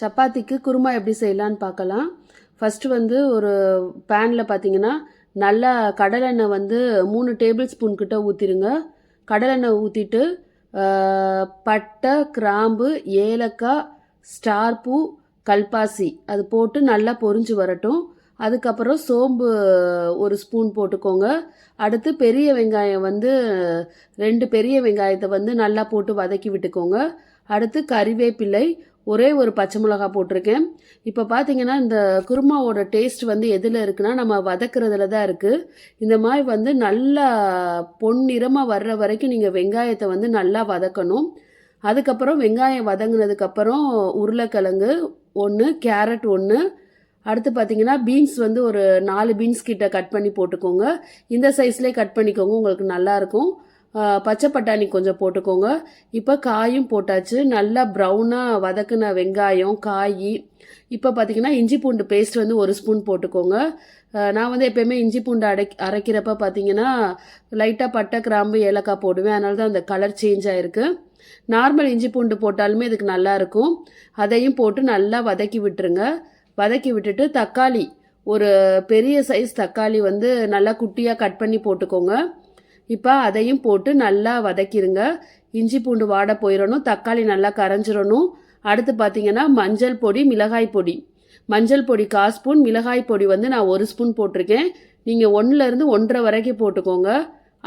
சப்பாத்திக்கு குருமா எப்படி செய்யலான்னு பார்க்கலாம். ஃபஸ்ட்டு வந்து ஒரு பேனில் பார்த்தீங்கன்னா நல்லா கடலெண்ணெய் வந்து மூணு டேபிள் ஸ்பூன் கிட்ட ஊற்றிடுங்க கடலெண்ணெய் ஊற்றிட்டு பட்டை கிராம்பு ஏலக்காய் ஸ்டார் பூ கல்பாசி அது போட்டு நல்லா பொரிஞ்சு வரட்டும். அதுக்கப்புறம் சோம்பு ஒரு ஸ்பூன் போட்டுக்கோங்க. அடுத்து பெரிய வெங்காயம் வந்து ரெண்டு பெரிய வெங்காயத்தை வந்து நல்லா போட்டு வதக்கி விட்டுக்கோங்க. அடுத்து கறிவேப்பிலை ஒரே ஒரு பச்சை மிளகா போட்டிருக்கேன். இப்போ பார்த்தீங்கன்னா இந்த குருமாவோட டேஸ்ட் வந்து எதில் இருக்குன்னா நம்ம வதக்குறதுல தான் இருக்குது இந்த மாதிரி வந்து நல்லா பொன்னிறமாக வர்ற வரைக்கும் நீங்கள் வெங்காயத்தை வந்து நல்லா வதக்கணும். அதுக்கப்புறம் வெங்காயம் வதங்கினதுக்கப்புறம் உருளைக்கிழங்கு ஒன்று கேரட் ஒன்று அடுத்து பார்த்தீங்கன்னா பீன்ஸ் வந்து ஒரு நாலு பீன்ஸ் கிட்ட கட் பண்ணி போட்டுக்கோங்க. இந்த சைஸ்லேயே கட் பண்ணிக்கோங்க உங்களுக்கு நல்லாயிருக்கும் பச்சை பட்டாணி கொஞ்சம் போட்டுக்கோங்க. இப்போ காயும் போட்டாச்சு. நல்லா ப்ரௌனாக வதக்குன வெங்காயம் காய். இப்போ பார்த்தீங்கன்னா இஞ்சி பூண்டு பேஸ்ட் வந்து ஒரு ஸ்பூன் போட்டுக்கோங்க. நான் வந்து எப்பயுமே இஞ்சி பூண்டு அடை அரைக்கிறப்ப பார்த்தீங்கன்னா லைட்டாக பட்டை கிராம்பு ஏலக்காய் போடுவேன். அதனால தான் அந்த கலர் சேஞ்ச் ஆகிருக்கு நார்மல் இஞ்சி பூண்டு போட்டாலுமே இதுக்கு நல்லா இருக்கும். அதையும் போட்டு நல்லா வதக்கி விட்டுருங்க. வதக்கி விட்டுட்டு தக்காளி. ஒரு பெரிய சைஸ் தக்காளி வந்து நல்லா குட்டியாக கட் பண்ணி போட்டுக்கோங்க. இப்போ அதையும் போட்டு நல்லா வதக்கிடுங்க இஞ்சி பூண்டு வாட போயிடணும் தக்காளி நல்லா கரைஞ்சிடணும் அடுத்து பார்த்தீங்கன்னா மஞ்சள் பொடி மிளகாய் பொடி. மஞ்சள் பொடி கால் ஸ்பூன் மிளகாய் பொடி வந்து நான் ஒரு ஸ்பூன் போட்டிருக்கேன். நீங்கள் ஒன்றுலேருந்து ஒன்றரை வரைக்கும் போட்டுக்கோங்க.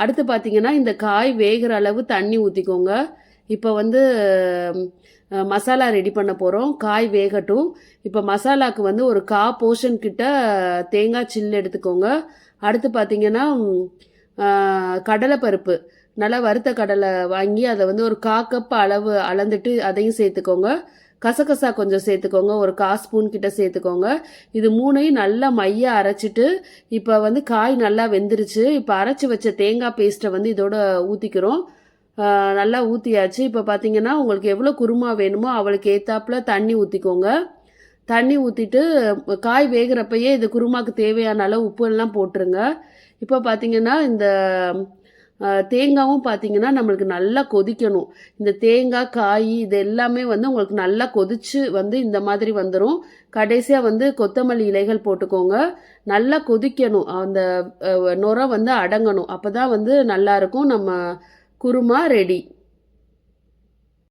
அடுத்து பார்த்தீங்கன்னா இந்த காய் வேகிற அளவு தண்ணி ஊற்றிக்கோங்க இப்போ வந்து மசாலா ரெடி பண்ண போகிறோம் காய் வேகட்டும். இப்போ மசாலாக்கு வந்து ஒரு கா போர்ஷன் கிட்ட தேங்காய் சில்லு எடுத்துக்கோங்க. அடுத்து பார்த்தீங்கன்னா கடலை பருப்பு நல்லா வறுத்த கடலை வாங்கி அதை வந்து ஒரு கா கப் அளவு அளந்துட்டு அதையும் சேர்த்துக்கோங்க. கசகசா கொஞ்சம் சேர்த்துக்கோங்க. ஒரு கா ஸ்பூன் கிட்ட சேர்த்துக்கோங்க. இது மூணையும் நல்லா மைய அரைச்சிட்டு இப்போ வந்து காய் நல்லா வெந்துருச்சு. இப்போ அரைச்சி வச்ச தேங்காய் பேஸ்ட்டை வந்து இதோட ஊற்றிக்கிறோம் நல்லா ஊற்றியாச்சு இப்போ பார்த்தீங்கன்னா உங்களுக்கு எவ்வளோ குருமா வேணுமோ அவளுக்கு ஏற்றாப்புல தண்ணி ஊற்றிக்கோங்க தண்ணி ஊற்றிட்டு காய் வேகிறப்பயே இது குருமாக்கு தேவையான அளவு உப்பு எல்லாம் போட்டுருங்க. இப்போ பார்த்தீங்கன்னா இந்த தேங்காவும் பார்த்தீங்கன்னா நம்மளுக்கு நல்லா கொதிக்கணும். இந்த தேங்காய் காய் இது எல்லாமே வந்து உங்களுக்கு நல்லா கொதிச்சு வந்து இந்த மாதிரி வந்துடும் கடைசியாக வந்து கொத்தமல்லி இலைகள் போட்டுக்கோங்க. நல்லா கொதிக்கணும். அந்த நுரம் நுரை வந்து அடங்கணும். அப்போ தான் வந்து நல்லாயிருக்கும் நம்ம குருமா ரெடி.